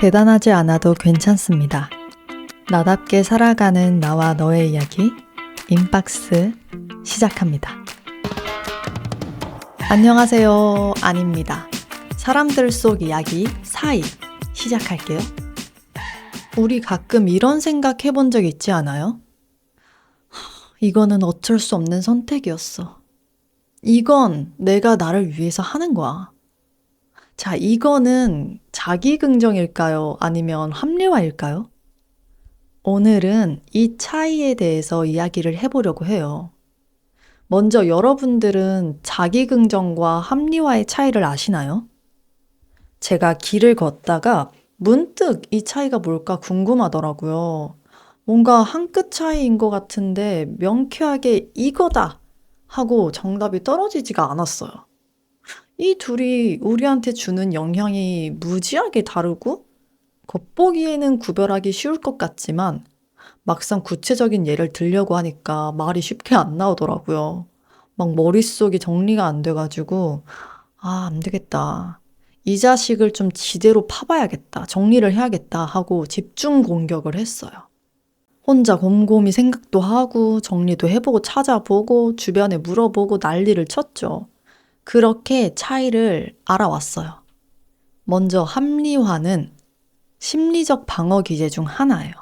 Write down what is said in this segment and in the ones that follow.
대단하지 않아도 괜찮습니다. 나답게 살아가는 나와 너의 이야기, 인박스 시작합니다. 안녕하세요. 아닙니다. 사람들 속 이야기 사이 시작할게요. 우리 가끔 이런 생각 해본 적 있지 않아요? 하, 이거는 어쩔 수 없는 선택이었어. 이건 내가 나를 위해서 하는 거야. 자, 이거는 자기 긍정일까요? 아니면 합리화일까요? 오늘은 이 차이에 대해서 이야기를 해보려고 해요. 먼저 여러분들은 자기 긍정과 합리화의 차이를 아시나요? 제가 길을 걷다가 문득 이 차이가 뭘까 궁금하더라고요. 뭔가 한 끗 차이인 것 같은데 명쾌하게 이거다 하고 정답이 떨어지지가 않았어요. 이 둘이 우리한테 주는 영향이 무지하게 다르고 겉보기에는 구별하기 쉬울 것 같지만 막상 구체적인 예를 들려고 하니까 말이 쉽게 안 나오더라고요. 막 머릿속이 정리가 안 돼가지고 아, 안 되겠다. 이 자식을 좀 지대로 파봐야겠다. 정리를 해야겠다 하고 집중 공격을 했어요. 혼자 곰곰이 생각도 하고 정리도 해보고 찾아보고 주변에 물어보고 난리를 쳤죠. 그렇게 차이를 알아왔어요. 먼저 합리화는 심리적 방어 기제 중 하나예요.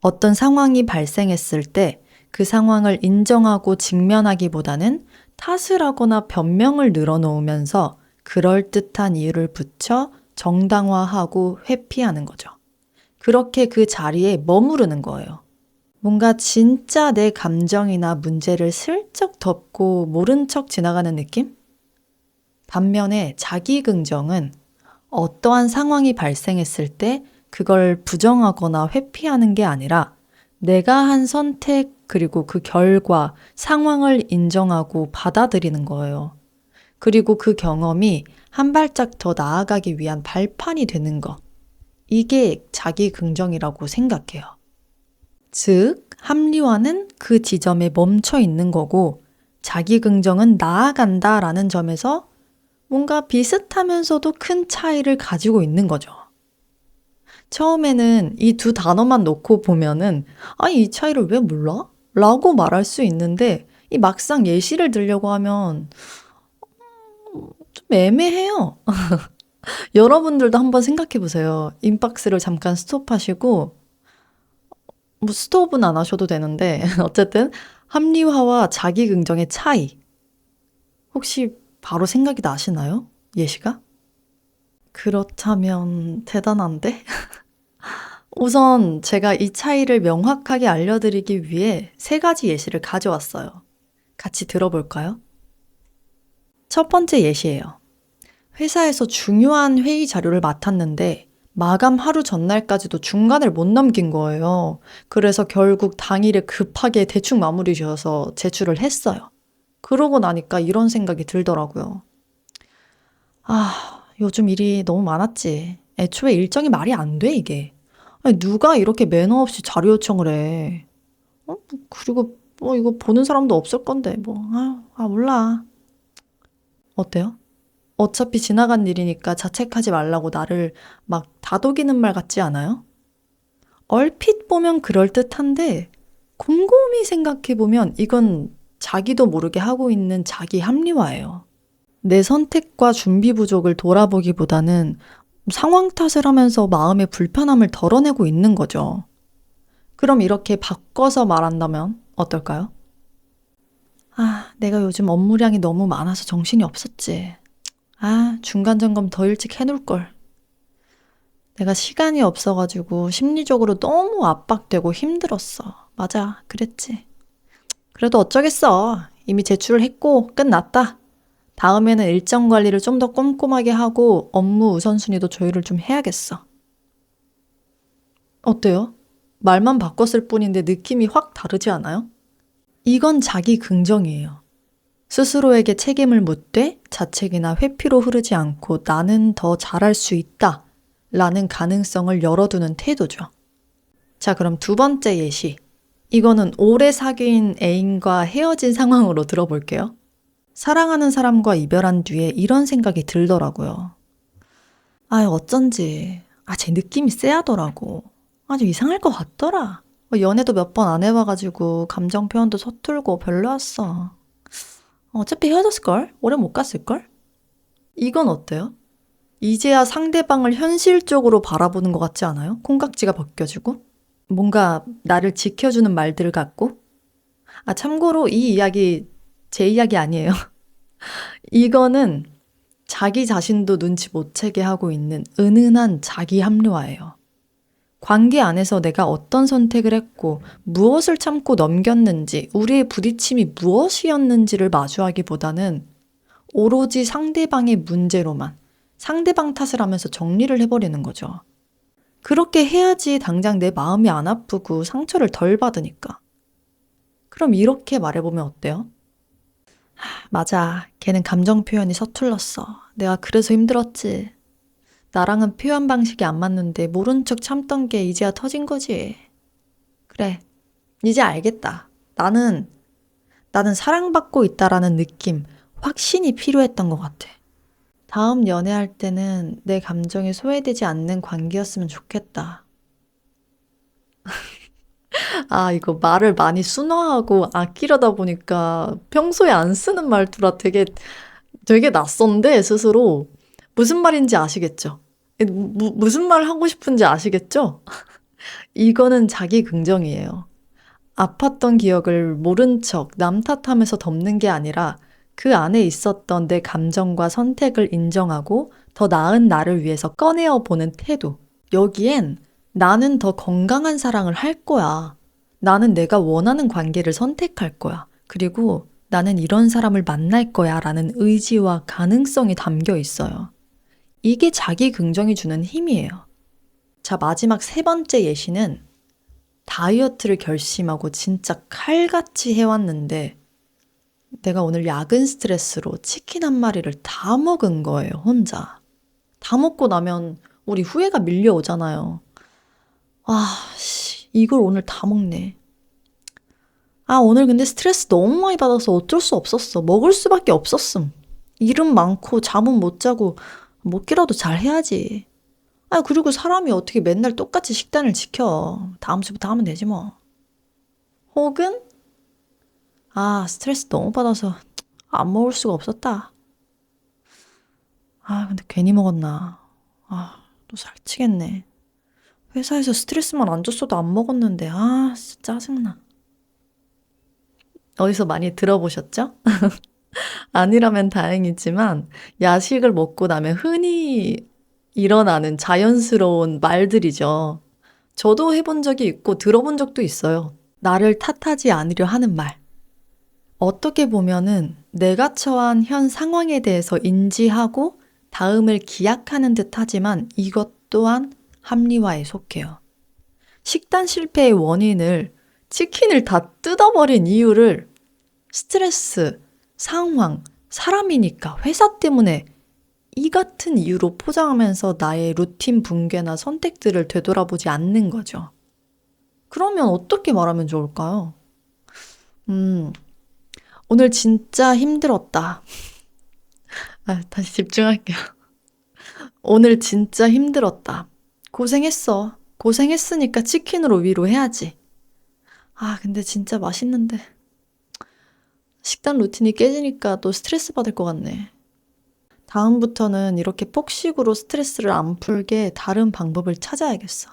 어떤 상황이 발생했을 때 그 상황을 인정하고 직면하기보다는 탓을 하거나 변명을 늘어놓으면서 그럴듯한 이유를 붙여 정당화하고 회피하는 거죠. 그렇게 그 자리에 머무르는 거예요. 뭔가 진짜 내 감정이나 문제를 슬쩍 덮고 모른 척 지나가는 느낌? 반면에 자기 긍정은 어떠한 상황이 발생했을 때 그걸 부정하거나 회피하는 게 아니라 내가 한 선택 그리고 그 결과, 상황을 인정하고 받아들이는 거예요. 그리고 그 경험이 한 발짝 더 나아가기 위한 발판이 되는 것. 이게 자기 긍정이라고 생각해요. 즉, 합리화는 그 지점에 멈춰 있는 거고, 자기 긍정은 나아간다 라는 점에서 뭔가 비슷하면서도 큰 차이를 가지고 있는 거죠. 처음에는 이 두 단어만 놓고 보면은, 아, 이 차이를 왜 몰라? 라고 말할 수 있는데, 이 막상 예시를 들려고 하면, 음, 좀 애매해요. 여러분들도 한번 생각해 보세요. 인박스를 잠깐 스톱하시고, 뭐 스톱은 안 하셔도 되는데, 어쨌든, 합리화와 자기 긍정의 차이. 혹시 바로 생각이 나시나요? 예시가? 그렇다면 대단한데? 우선 제가 이 차이를 명확하게 알려드리기 위해 세 가지 예시를 가져왔어요. 같이 들어볼까요? 첫 번째 예시예요. 회사에서 중요한 회의 자료를 맡았는데 마감 하루 전날까지도 중간을 못 넘긴 거예요. 그래서 결국 당일에 급하게 대충 마무리 지어서 제출을 했어요. 그러고 나니까 이런 생각이 들더라고요. 아, 요즘 일이 너무 많았지. 애초에 일정이 말이 안 돼, 이게. 아니, 누가 이렇게 매너 없이 자료 요청을 해. 어? 그리고 뭐 이거 보는 사람도 없을 건데, 뭐. 아, 아, 몰라. 어때요? 어차피 지나간 일이니까 자책하지 말라고 나를 막 다독이는 말 같지 않아요? 얼핏 보면 그럴듯한데, 곰곰이 생각해보면 이건 자기도 모르게 하고 있는 자기 합리화예요. 내 선택과 준비 부족을 돌아보기보다는 상황 탓을 하면서 마음의 불편함을 덜어내고 있는 거죠. 그럼 이렇게 바꿔서 말한다면 어떨까요? 아, 내가 요즘 업무량이 너무 많아서 정신이 없었지. 아, 중간 점검 더 일찍 해놓을 걸. 내가 시간이 없어가지고 심리적으로 너무 압박되고 힘들었어. 맞아, 그랬지. 그래도 어쩌겠어. 이미 제출을 했고 끝났다. 다음에는 일정 관리를 좀 더 꼼꼼하게 하고 업무 우선순위도 조율을 좀 해야겠어. 어때요? 말만 바꿨을 뿐인데 느낌이 확 다르지 않아요? 이건 자기 긍정이에요. 스스로에게 책임을 묻되 자책이나 회피로 흐르지 않고 나는 더 잘할 수 있다 라는 가능성을 열어두는 태도죠. 자, 그럼 두 번째 예시. 이거는 오래 사귄 애인과 헤어진 상황으로 들어볼게요. 사랑하는 사람과 이별한 뒤에 이런 생각이 들더라고요. 아, 어쩐지. 아, 제 느낌이 쎄하더라고. 아, 좀 이상할 것 같더라. 뭐 연애도 몇 번 안 해봐가지고 감정 표현도 서툴고 별로였어. 어차피 헤어졌을걸? 오래 못 갔을걸? 이건 어때요? 이제야 상대방을 현실적으로 바라보는 것 같지 않아요? 콩깍지가 벗겨지고? 뭔가 나를 지켜주는 말들 같고? 아, 참고로 이 이야기 제 이야기 아니에요. 이거는 자기 자신도 눈치 못 채게 하고 있는 은은한 자기 합리화예요. 관계 안에서 내가 어떤 선택을 했고 무엇을 참고 넘겼는지 우리의 부딪힘이 무엇이었는지를 마주하기보다는 오로지 상대방의 문제로만 상대방 탓을 하면서 정리를 해버리는 거죠. 그렇게 해야지 당장 내 마음이 안 아프고 상처를 덜 받으니까. 그럼 이렇게 말해보면 어때요? 하, 맞아. 걔는 감정 표현이 서툴렀어. 내가 그래서 힘들었지. 나랑은 표현 방식이 안 맞는데 모른 척 참던 게 이제야 터진 거지. 그래. 이제 알겠다. 나는, 나는 사랑받고 있다라는 느낌, 확신이 필요했던 것 같아. 다음 연애할 때는 내 감정이 소외되지 않는 관계였으면 좋겠다. 아, 이거 말을 많이 순화하고 아끼려다 보니까 평소에 안 쓰는 말투라 되게, 되게 낯선데, 스스로. 무슨 말인지 아시겠죠? 무, 무슨 말 하고 싶은지 아시겠죠? 이거는 자기 긍정이에요. 아팠던 기억을 모른 척 남 탓하면서 덮는 게 아니라 그 안에 있었던 내 감정과 선택을 인정하고 더 나은 나를 위해서 꺼내어 보는 태도. 여기엔 나는 더 건강한 사랑을 할 거야. 나는 내가 원하는 관계를 선택할 거야. 그리고 나는 이런 사람을 만날 거야. 라는 의지와 가능성이 담겨 있어요. 이게 자기 긍정이 주는 힘이에요. 자, 마지막 세 번째 예시는 다이어트를 결심하고 진짜 칼같이 해왔는데 내가 오늘 야근 스트레스로 치킨 한 마리를 다 먹은 거예요, 혼자. 다 먹고 나면 우리 후회가 밀려오잖아요. 아, 씨, 이걸 오늘 다 먹네. 아, 오늘 근데 스트레스 너무 많이 받아서 어쩔 수 없었어. 먹을 수밖에 없었음. 일은 많고 잠은 못 자고 먹기라도 잘 해야지. 아, 그리고 사람이 어떻게 맨날 똑같이 식단을 지켜. 다음 주부터 하면 되지 뭐. 혹은 아, 스트레스 너무 받아서 안 먹을 수가 없었다. 아, 근데 괜히 먹었나. 아, 또 살찌겠네. 회사에서 스트레스만 안 줬어도 안 먹었는데, 아, 진짜 짜증나. 어디서 많이 들어보셨죠? 아니라면 다행이지만, 야식을 먹고 나면 흔히 일어나는 자연스러운 말들이죠. 저도 해본 적이 있고 들어본 적도 있어요. 나를 탓하지 않으려 하는 말. 어떻게 보면은 내가 처한 현 상황에 대해서 인지하고 다음을 기약하는 듯 하지만 이것 또한 합리화에 속해요. 식단 실패의 원인을 치킨을 다 뜯어버린 이유를 스트레스, 상황, 사람이니까 회사 때문에 이 같은 이유로 포장하면서 나의 루틴 붕괴나 선택들을 되돌아보지 않는 거죠. 그러면 어떻게 말하면 좋을까요? 음, 오늘 진짜 힘들었다. 아, 다시 집중할게요. 오늘 진짜 힘들었다. 고생했어. 고생했으니까 치킨으로 위로해야지. 아, 근데 진짜 맛있는데. 식단 루틴이 깨지니까 또 스트레스 받을 것 같네. 다음부터는 이렇게 폭식으로 스트레스를 안 풀게 다른 방법을 찾아야겠어.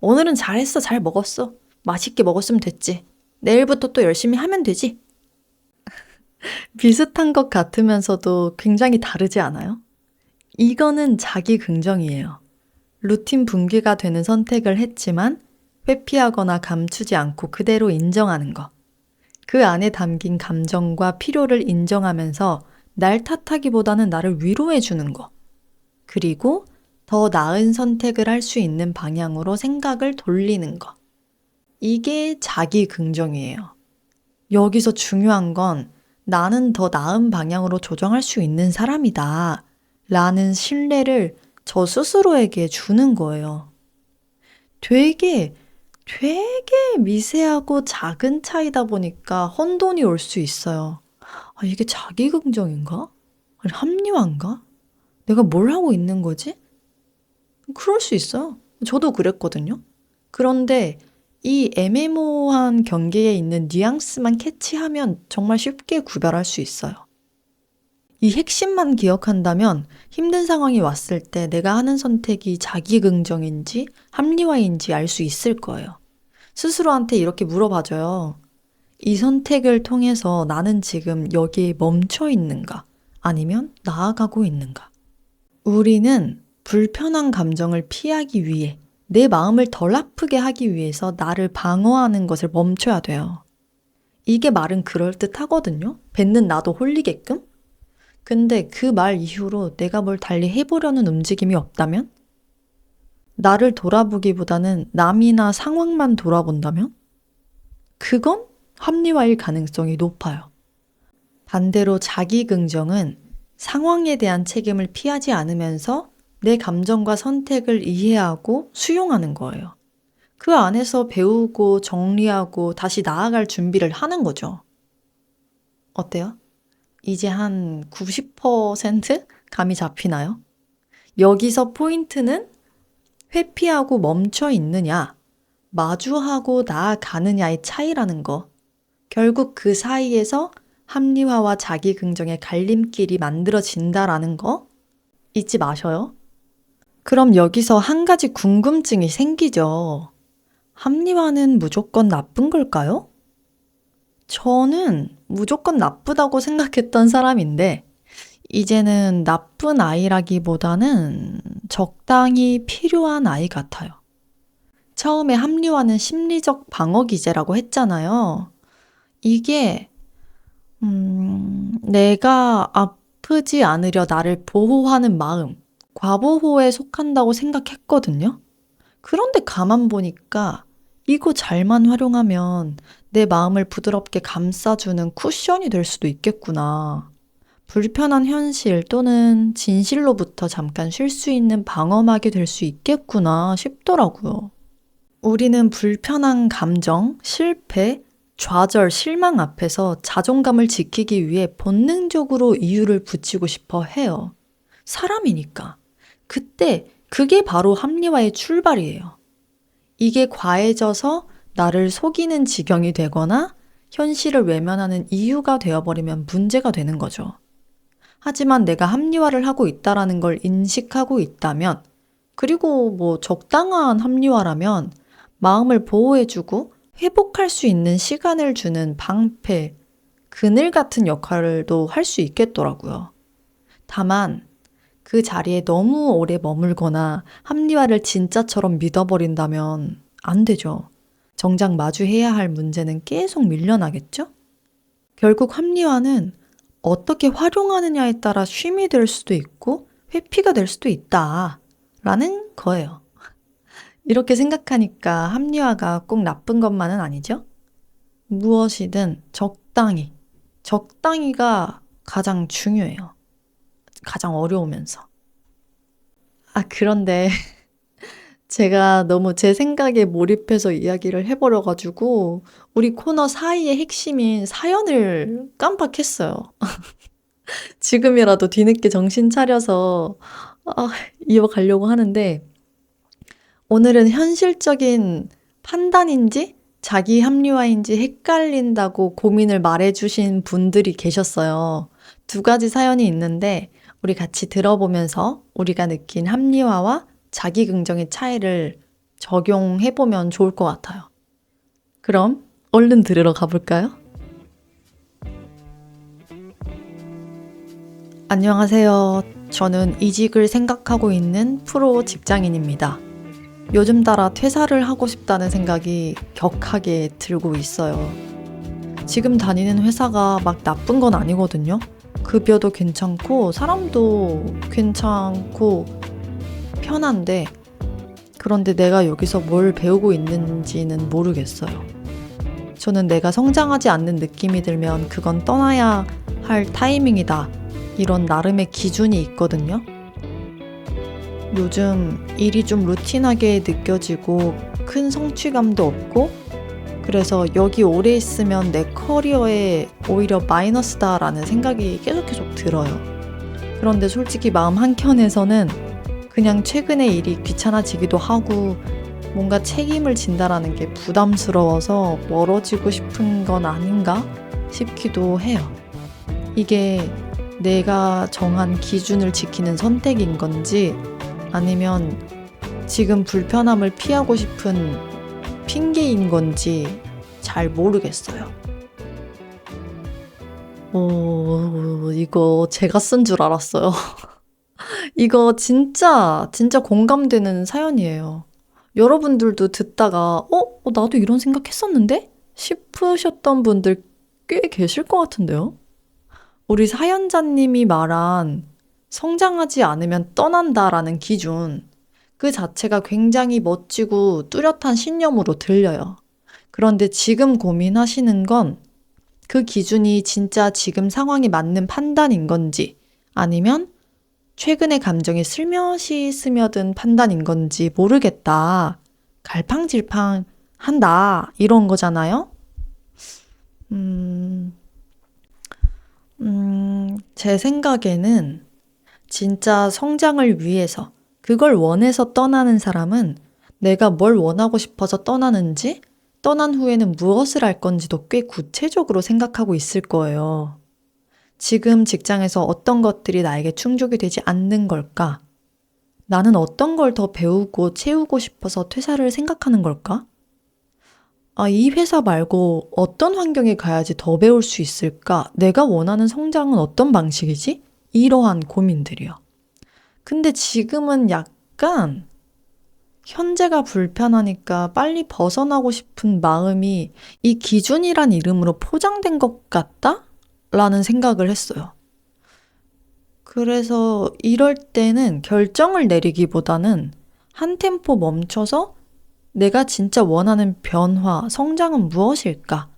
오늘은 잘했어, 잘 먹었어. 맛있게 먹었으면 됐지. 내일부터 또 열심히 하면 되지. 비슷한 것 같으면서도 굉장히 다르지 않아요? 이거는 자기 긍정이에요. 루틴 붕괴가 되는 선택을 했지만 회피하거나 감추지 않고 그대로 인정하는 것. 그 안에 담긴 감정과 필요를 인정하면서 날 탓하기보다는 나를 위로해 주는 것. 그리고 더 나은 선택을 할 수 있는 방향으로 생각을 돌리는 것. 이게 자기 긍정이에요. 여기서 중요한 건 나는 더 나은 방향으로 조정할 수 있는 사람이다. 라는 신뢰를 저 스스로에게 주는 거예요. 되게, 되게 미세하고 작은 차이다 보니까 혼돈이 올 수 있어요. 아, 이게 자기 긍정인가? 합리화인가? 내가 뭘 하고 있는 거지? 그럴 수 있어요. 저도 그랬거든요. 그런데 이 애매모호한 경계에 있는 뉘앙스만 캐치하면 정말 쉽게 구별할 수 있어요. 이 핵심만 기억한다면 힘든 상황이 왔을 때 내가 하는 선택이 자기 긍정인지 합리화인지 알 수 있을 거예요. 스스로한테 이렇게 물어봐줘요. 이 선택을 통해서 나는 지금 여기에 멈춰 있는가? 아니면 나아가고 있는가? 우리는 불편한 감정을 피하기 위해 내 마음을 덜 아프게 하기 위해서 나를 방어하는 것을 멈춰야 돼요. 이게 말은 그럴듯 하거든요? 뱉는 나도 홀리게끔? 근데 그 말 이후로 내가 뭘 달리 해보려는 움직임이 없다면? 나를 돌아보기보다는 남이나 상황만 돌아본다면? 그건 합리화일 가능성이 높아요. 반대로 자기 긍정은 상황에 대한 책임을 피하지 않으면서 내 감정과 선택을 이해하고 수용하는 거예요. 그 안에서 배우고 정리하고 다시 나아갈 준비를 하는 거죠. 어때요? 이제 한 90% 감이 잡히나요? 여기서 포인트는 회피하고 멈춰 있느냐, 마주하고 나아가느냐의 차이라는 거. 결국 그 사이에서 합리화와 자기 긍정의 갈림길이 만들어진다라는 거 잊지 마셔요. 그럼 여기서 한 가지 궁금증이 생기죠. 합리화는 무조건 나쁜 걸까요? 저는 무조건 나쁘다고 생각했던 사람인데, 이제는 나쁜 아이라기보다는 적당히 필요한 아이 같아요. 처음에 합리화는 심리적 방어 기제라고 했잖아요. 이게, 음, 내가 아프지 않으려 나를 보호하는 마음, 과보호에 속한다고 생각했거든요. 그런데 가만 보니까 이거 잘만 활용하면 내 마음을 부드럽게 감싸주는 쿠션이 될 수도 있겠구나. 불편한 현실 또는 진실로부터 잠깐 쉴 수 있는 방어막이 될 수 있겠구나 싶더라고요. 우리는 불편한 감정, 실패, 좌절, 실망 앞에서 자존감을 지키기 위해 본능적으로 이유를 붙이고 싶어 해요. 사람이니까. 그때 그게 바로 합리화의 출발이에요. 이게 과해져서 나를 속이는 지경이 되거나 현실을 외면하는 이유가 되어버리면 문제가 되는 거죠. 하지만 내가 합리화를 하고 있다라는 걸 인식하고 있다면, 그리고 뭐 적당한 합리화라면 마음을 보호해주고 회복할 수 있는 시간을 주는 방패, 그늘 같은 역할도 할 수 있겠더라고요. 다만, 그 자리에 너무 오래 머물거나 합리화를 진짜처럼 믿어버린다면 안 되죠. 정작 마주해야 할 문제는 계속 밀려나겠죠? 결국 합리화는 어떻게 활용하느냐에 따라 쉼이 될 수도 있고 회피가 될 수도 있다. 라는 거예요. 이렇게 생각하니까 합리화가 꼭 나쁜 것만은 아니죠? 무엇이든 적당히, 적당히가 가장 중요해요. 가장 어려우면서. 아, 그런데 제가 너무 제 생각에 몰입해서 이야기를 해버려가지고 우리 코너 사이의 핵심인 사연을 깜빡했어요. 지금이라도 뒤늦게 정신 차려서 아, 이어가려고 하는데 오늘은 현실적인 판단인지 자기 합리화인지 헷갈린다고 고민을 말해주신 분들이 계셨어요. 두 가지 사연이 있는데 우리 같이 들어보면서 우리가 느낀 합리화와 자기 긍정의 차이를 적용해 보면 좋을 것 같아요. 그럼 얼른 들으러 가볼까요? 안녕하세요. 저는 이직을 생각하고 있는 프로 직장인입니다. 요즘 따라 퇴사를 하고 싶다는 생각이 격하게 들고 있어요. 지금 다니는 회사가 막 나쁜 건 아니거든요. 급여도 괜찮고 사람도 괜찮고 편한데 그런데 내가 여기서 뭘 배우고 있는지는 모르겠어요. 저는 내가 성장하지 않는 느낌이 들면 그건 떠나야 할 타이밍이다. 이런 나름의 기준이 있거든요. 요즘 일이 좀 루틴하게 느껴지고 큰 성취감도 없고 그래서 여기 오래 있으면 내 커리어에 오히려 마이너스다라는 생각이 계속 계속 들어요. 그런데 솔직히 마음 한켠에서는 그냥 최근에 일이 귀찮아지기도 하고 뭔가 책임을 진다라는 게 부담스러워서 멀어지고 싶은 건 아닌가 싶기도 해요. 이게 내가 정한 기준을 지키는 선택인 건지 아니면 지금 불편함을 피하고 싶은 핑계인 건지 잘 모르겠어요. 오, 이거 제가 쓴 줄 알았어요. 이거 진짜, 진짜 공감되는 사연이에요. 여러분들도 듣다가, 어? 어, 나도 이런 생각 했었는데? 싶으셨던 분들 꽤 계실 것 같은데요? 우리 사연자님이 말한 성장하지 않으면 떠난다라는 기준, 그 자체가 굉장히 멋지고 뚜렷한 신념으로 들려요. 그런데 지금 고민하시는 건 그 기준이 진짜 지금 상황에 맞는 판단인 건지 아니면 최근의 감정이 슬며시 스며든 판단인 건지 모르겠다. 갈팡질팡 한다. 이런 거잖아요? 음, 음, 제 생각에는 진짜 성장을 위해서 그걸 원해서 떠나는 사람은 내가 뭘 원하고 싶어서 떠나는지 떠난 후에는 무엇을 할 건지도 꽤 구체적으로 생각하고 있을 거예요. 지금 직장에서 어떤 것들이 나에게 충족이 되지 않는 걸까? 나는 어떤 걸 더 배우고 채우고 싶어서 퇴사를 생각하는 걸까? 아, 이 회사 말고 어떤 환경에 가야지 더 배울 수 있을까? 내가 원하는 성장은 어떤 방식이지? 이러한 고민들이요. 근데 지금은 약간 현재가 불편하니까 빨리 벗어나고 싶은 마음이 이 기준이란 이름으로 포장된 것 같다? 라는 생각을 했어요. 그래서 이럴 때는 결정을 내리기보다는 한 템포 멈춰서 내가 진짜 원하는 변화, 성장은 무엇일까?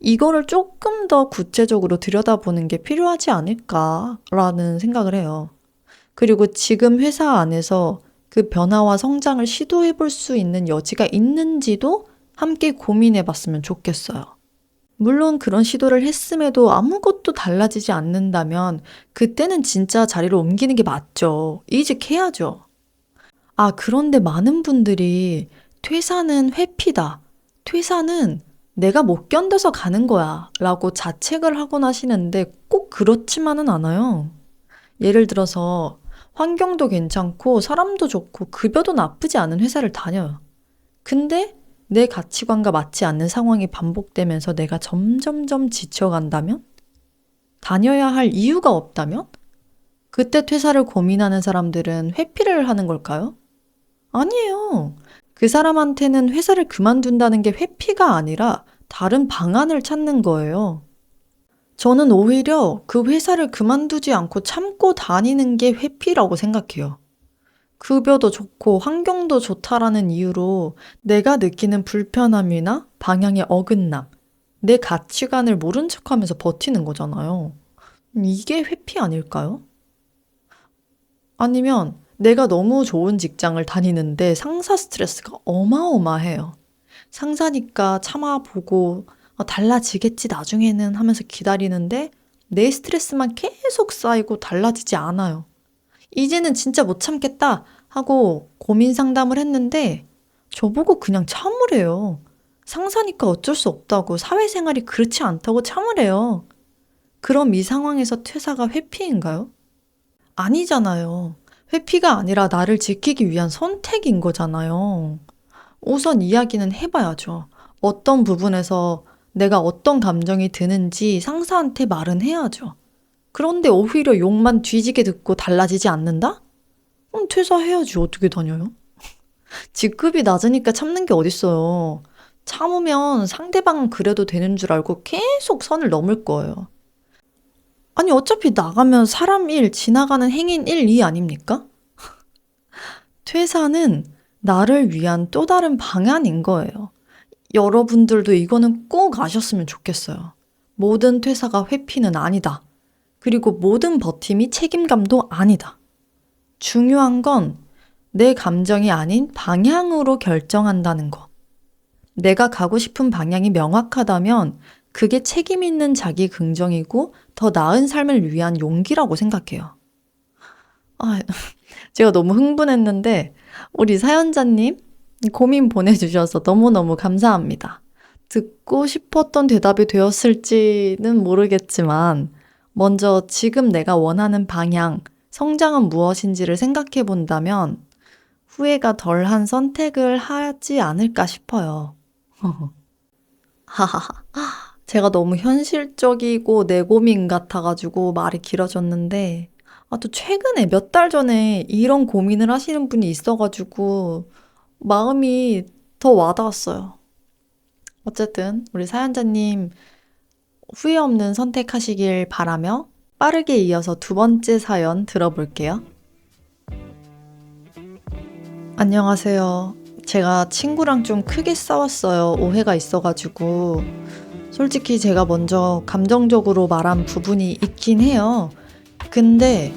이거를 조금 더 구체적으로 들여다보는 게 필요하지 않을까라는 생각을 해요. 그리고 지금 회사 안에서 그 변화와 성장을 시도해 볼 수 있는 여지가 있는지도 함께 고민해 봤으면 좋겠어요. 물론 그런 시도를 했음에도 아무것도 달라지지 않는다면 그때는 진짜 자리를 옮기는 게 맞죠. 이직해야죠. 아, 그런데 많은 분들이 퇴사는 회피다. 퇴사는 내가 못 견뎌서 가는 거야. 라고 자책을 하곤 하시는데 꼭 그렇지만은 않아요. 예를 들어서 환경도 괜찮고 사람도 좋고 급여도 나쁘지 않은 회사를 다녀요. 근데 내 가치관과 맞지 않는 상황이 반복되면서 내가 점점점 지쳐간다면? 다녀야 할 이유가 없다면? 그때 퇴사를 고민하는 사람들은 회피를 하는 걸까요? 아니에요. 그 사람한테는 회사를 그만둔다는 게 회피가 아니라 다른 방안을 찾는 거예요. 저는 오히려 그 회사를 그만두지 않고 참고 다니는 게 회피라고 생각해요. 급여도 좋고 환경도 좋다라는 이유로 내가 느끼는 불편함이나 방향의 어긋남, 내 가치관을 모른 척 하면서 버티는 거잖아요. 이게 회피 아닐까요? 아니면 내가 너무 좋은 직장을 다니는데 상사 스트레스가 어마어마해요. 상사니까 참아보고 어, 달라지겠지 나중에는 하면서 기다리는데 내 스트레스만 계속 쌓이고 달라지지 않아요. 이제는 진짜 못 참겠다 하고 고민 상담을 했는데 저보고 그냥 참으래요. 상사니까 어쩔 수 없다고 사회생활이 그렇지 않다고 참으래요. 그럼 이 상황에서 퇴사가 회피인가요? 아니잖아요. 회피가 아니라 나를 지키기 위한 선택인 거잖아요. 우선 이야기는 해봐야죠. 어떤 부분에서 내가 어떤 감정이 드는지 상사한테 말은 해야죠. 그런데 오히려 욕만 뒤지게 듣고 달라지지 않는다? 그럼 퇴사해야지. 어떻게 다녀요? 직급이 낮으니까 참는 게 어딨어요. 참으면 상대방은 그래도 되는 줄 알고 계속 선을 넘을 거예요. 아니, 어차피 나가면 사람 일, 지나가는 행인 일, 이 아닙니까? 퇴사는 나를 위한 또 다른 방안인 거예요. 여러분들도 이거는 꼭 아셨으면 좋겠어요. 모든 퇴사가 회피는 아니다. 그리고 모든 버팀이 책임감도 아니다. 중요한 건 내 감정이 아닌 방향으로 결정한다는 거. 내가 가고 싶은 방향이 명확하다면 그게 책임 있는 자기 긍정이고 더 나은 삶을 위한 용기라고 생각해요. 아, 제가 너무 흥분했는데, 우리 사연자님 고민 보내주셔서 너무너무 감사합니다. 듣고 싶었던 대답이 되었을지는 모르겠지만, 먼저 지금 내가 원하는 방향, 성장은 무엇인지를 생각해 본다면, 후회가 덜한 선택을 하지 않을까 싶어요. 하하하. 제가 너무 현실적이고 내 고민 같아가지고 말이 길어졌는데, 아, 또 최근에 몇 달 전에 이런 고민을 하시는 분이 있어가지고, 마음이 더 와닿았어요. 어쨌든, 우리 사연자님 후회 없는 선택하시길 바라며 빠르게 이어서 두 번째 사연 들어볼게요. 안녕하세요. 제가 친구랑 좀 크게 싸웠어요. 오해가 있어가지고. 솔직히 제가 먼저 감정적으로 말한 부분이 있긴 해요. 근데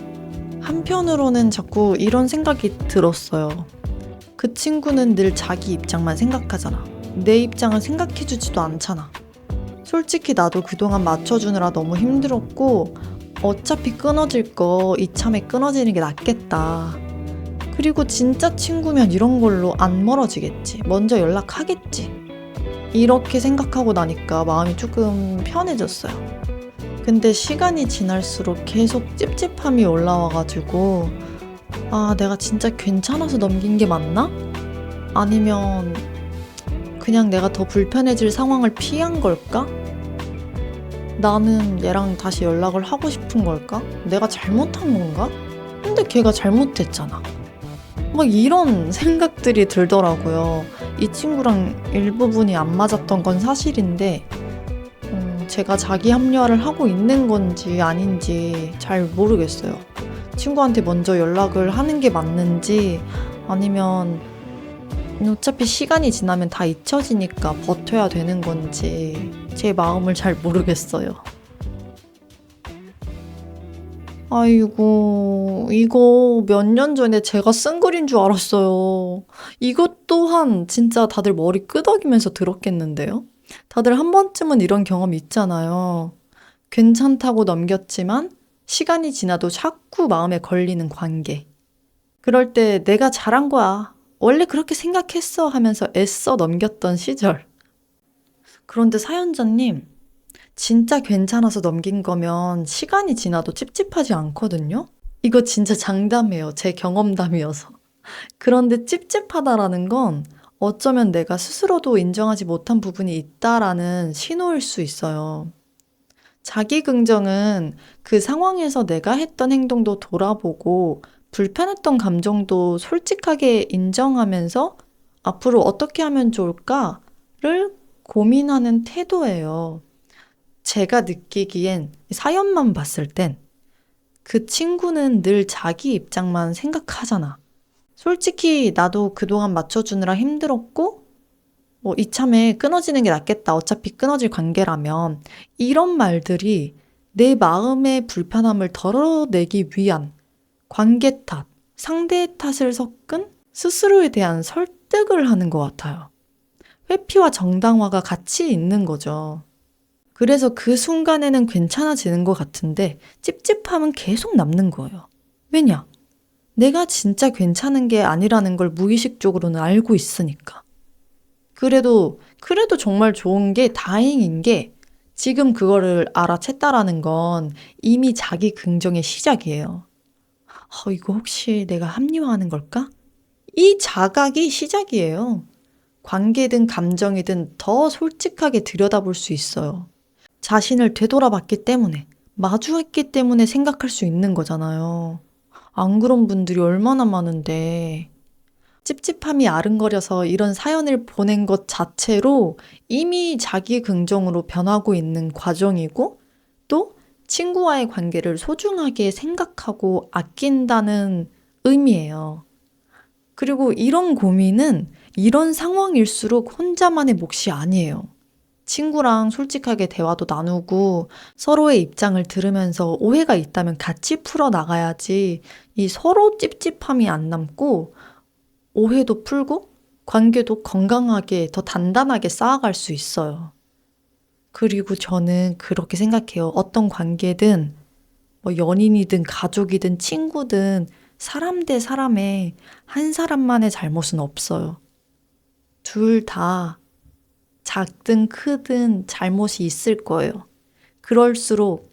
한편으로는 자꾸 이런 생각이 들었어요. 그 친구는 늘 자기 입장만 생각하잖아. 내 입장을 생각해주지도 않잖아. 솔직히 나도 그동안 맞춰주느라 너무 힘들었고, 어차피 끊어질 거 이참에 끊어지는 게 낫겠다. 그리고 진짜 친구면 이런 걸로 안 멀어지겠지. 먼저 연락하겠지. 이렇게 생각하고 나니까 마음이 조금 편해졌어요. 근데 시간이 지날수록 계속 찝찝함이 올라와가지고, 아, 내가 진짜 괜찮아서 넘긴 게 맞나? 아니면 그냥 내가 더 불편해질 상황을 피한 걸까? 나는 얘랑 다시 연락을 하고 싶은 걸까? 내가 잘못한 건가? 근데 걔가 잘못했잖아. 막 이런 생각들이 들더라고요. 이 친구랑 일부분이 안 맞았던 건 사실인데, 음, 제가 자기 합리화를 하고 있는 건지 아닌지 잘 모르겠어요. 친구한테 먼저 연락을 하는 게 맞는지, 아니면 어차피 시간이 지나면 다 잊혀지니까 버텨야 되는 건지, 제 마음을 잘 모르겠어요. 아이고, 이거 몇 년 전에 제가 쓴 글인 줄 알았어요. 이것 또한 진짜 다들 머리 끄덕이면서 들었겠는데요? 다들 한 번쯤은 이런 경험 있잖아요. 괜찮다고 넘겼지만 시간이 지나도 자꾸 마음에 걸리는 관계. 그럴 때 내가 잘한 거야. 원래 그렇게 생각했어 하면서 애써 넘겼던 시절. 그런데 사연자님, 진짜 괜찮아서 넘긴 거면 시간이 지나도 찝찝하지 않거든요? 이거 진짜 장담해요. 제 경험담이어서. 그런데 찝찝하다라는 건 어쩌면 내가 스스로도 인정하지 못한 부분이 있다라는 신호일 수 있어요. 자기 긍정은 그 상황에서 내가 했던 행동도 돌아보고 불편했던 감정도 솔직하게 인정하면서 앞으로 어떻게 하면 좋을까를 고민하는 태도예요. 제가 느끼기엔 사연만 봤을 땐 그 친구는 늘 자기 입장만 생각하잖아. 솔직히 나도 그동안 맞춰주느라 힘들었고, 뭐 이참에 끊어지는 게 낫겠다. 어차피 끊어질 관계라면. 이런 말들이 내 마음의 불편함을 덜어내기 위한 관계 탓, 상대의 탓을 섞은 스스로에 대한 설득을 하는 것 같아요. 회피와 정당화가 같이 있는 거죠. 그래서 그 순간에는 괜찮아지는 것 같은데 찝찝함은 계속 남는 거예요. 왜냐? 내가 진짜 괜찮은 게 아니라는 걸 무의식적으로는 알고 있으니까. 그래도, 그래도 정말 좋은 게 다행인 게 지금 그거를 알아챘다라는 건 이미 자기 긍정의 시작이에요. 어, 이거 혹시 내가 합리화하는 걸까? 이 자각이 시작이에요. 관계든 감정이든 더 솔직하게 들여다볼 수 있어요. 자신을 되돌아봤기 때문에, 마주했기 때문에 생각할 수 있는 거잖아요. 안 그런 분들이 얼마나 많은데, 찝찝함이 아른거려서 이런 사연을 보낸 것 자체로 이미 자기 긍정으로 변하고 있는 과정이고, 또 친구와의 관계를 소중하게 생각하고 아낀다는 의미예요. 그리고 이런 고민은 이런 상황일수록 혼자만의 몫이 아니에요. 친구랑 솔직하게 대화도 나누고 서로의 입장을 들으면서 오해가 있다면 같이 풀어 나가야지 이 서로 찝찝함이 안 남고 오해도 풀고 관계도 건강하게 더 단단하게 쌓아갈 수 있어요. 그리고 저는 그렇게 생각해요. 어떤 관계든 뭐 연인이든 가족이든 친구든 사람 대 사람의 한 사람만의 잘못은 없어요. 둘 다 작든 크든 잘못이 있을 거예요. 그럴수록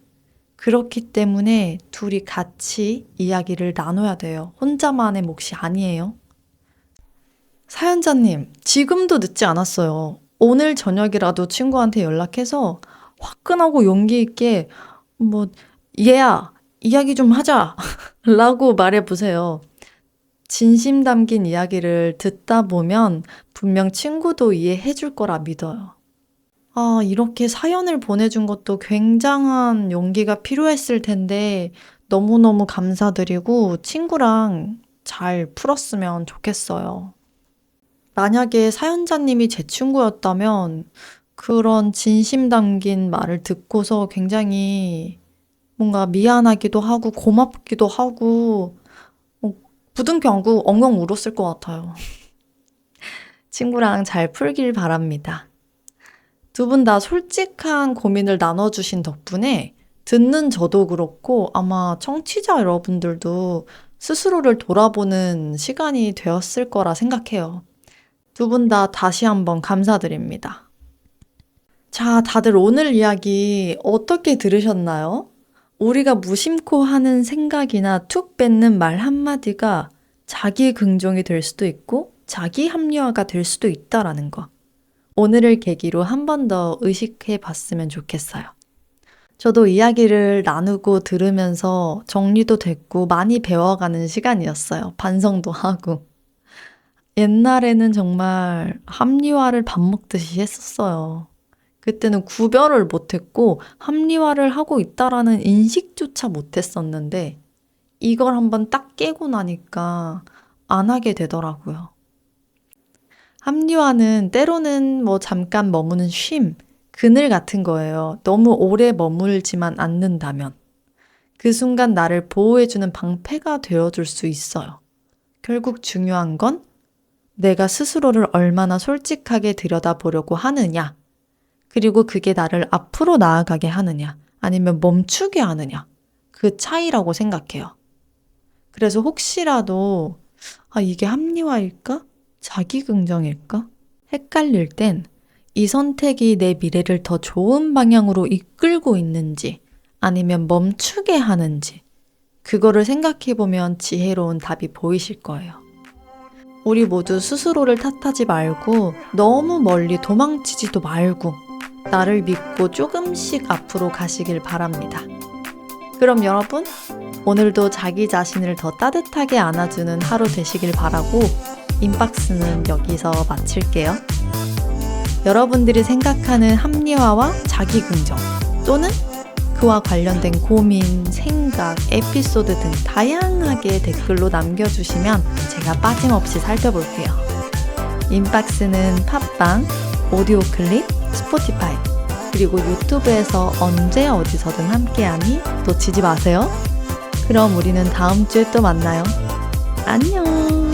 그렇기 때문에 둘이 같이 이야기를 나눠야 돼요. 혼자만의 몫이 아니에요. 사연자님, 지금도 늦지 않았어요. 오늘 저녁이라도 친구한테 연락해서 화끈하고 용기 있게, 뭐, 얘야, 이야기 좀 하자. 라고 말해보세요. 진심 담긴 이야기를 듣다 보면 분명 친구도 이해해 줄 거라 믿어요. 아, 이렇게 사연을 보내준 것도 굉장한 용기가 필요했을 텐데 너무너무 감사드리고 친구랑 잘 풀었으면 좋겠어요. 만약에 사연자님이 제 친구였다면 그런 진심 담긴 말을 듣고서 굉장히 뭔가 미안하기도 하고 고맙기도 하고 어, 부둥켜 안고 엉엉 울었을 것 같아요. 친구랑 잘 풀길 바랍니다. 두 분 다 솔직한 고민을 나눠주신 덕분에 듣는 저도 그렇고 아마 청취자 여러분들도 스스로를 돌아보는 시간이 되었을 거라 생각해요. 두 분 다 다시 한번 감사드립니다. 자, 다들 오늘 이야기 어떻게 들으셨나요? 우리가 무심코 하는 생각이나 툭 뱉는 말 한마디가 자기 긍정이 될 수도 있고 자기 합리화가 될 수도 있다라는 거. 오늘을 계기로 한 번 더 의식해 봤으면 좋겠어요. 저도 이야기를 나누고 들으면서 정리도 됐고 많이 배워가는 시간이었어요. 반성도 하고. 옛날에는 정말 합리화를 밥 먹듯이 했었어요. 그때는 구별을 못했고 합리화를 하고 있다라는 인식조차 못했었는데 이걸 한번 딱 깨고 나니까 안 하게 되더라고요. 합리화는 때로는 뭐 잠깐 머무는 쉼, 그늘 같은 거예요. 너무 오래 머물지만 않는다면. 그 순간 나를 보호해주는 방패가 되어줄 수 있어요. 결국 중요한 건 내가 스스로를 얼마나 솔직하게 들여다보려고 하느냐. 그리고 그게 나를 앞으로 나아가게 하느냐. 아니면 멈추게 하느냐. 그 차이라고 생각해요. 그래서 혹시라도, 아, 이게 합리화일까? 자기 긍정일까? 헷갈릴 땐 이 선택이 내 미래를 더 좋은 방향으로 이끌고 있는지 아니면 멈추게 하는지 그거를 생각해 보면 지혜로운 답이 보이실 거예요. 우리 모두 스스로를 탓하지 말고 너무 멀리 도망치지도 말고 나를 믿고 조금씩 앞으로 가시길 바랍니다. 그럼 여러분, 오늘도 자기 자신을 더 따뜻하게 안아주는 하루 되시길 바라고 인박스는 여기서 마칠게요. 여러분들이 생각하는 합리화와 자기 긍정 또는 그와 관련된 고민, 생각, 에피소드 등 다양하게 댓글로 남겨주시면 제가 빠짐없이 살펴볼게요. 인박스는 팟빵, 오디오 클립, 스포티파이, 그리고 유튜브에서 언제 어디서든 함께하니 놓치지 마세요. 그럼 우리는 다음 주에 또 만나요. 안녕!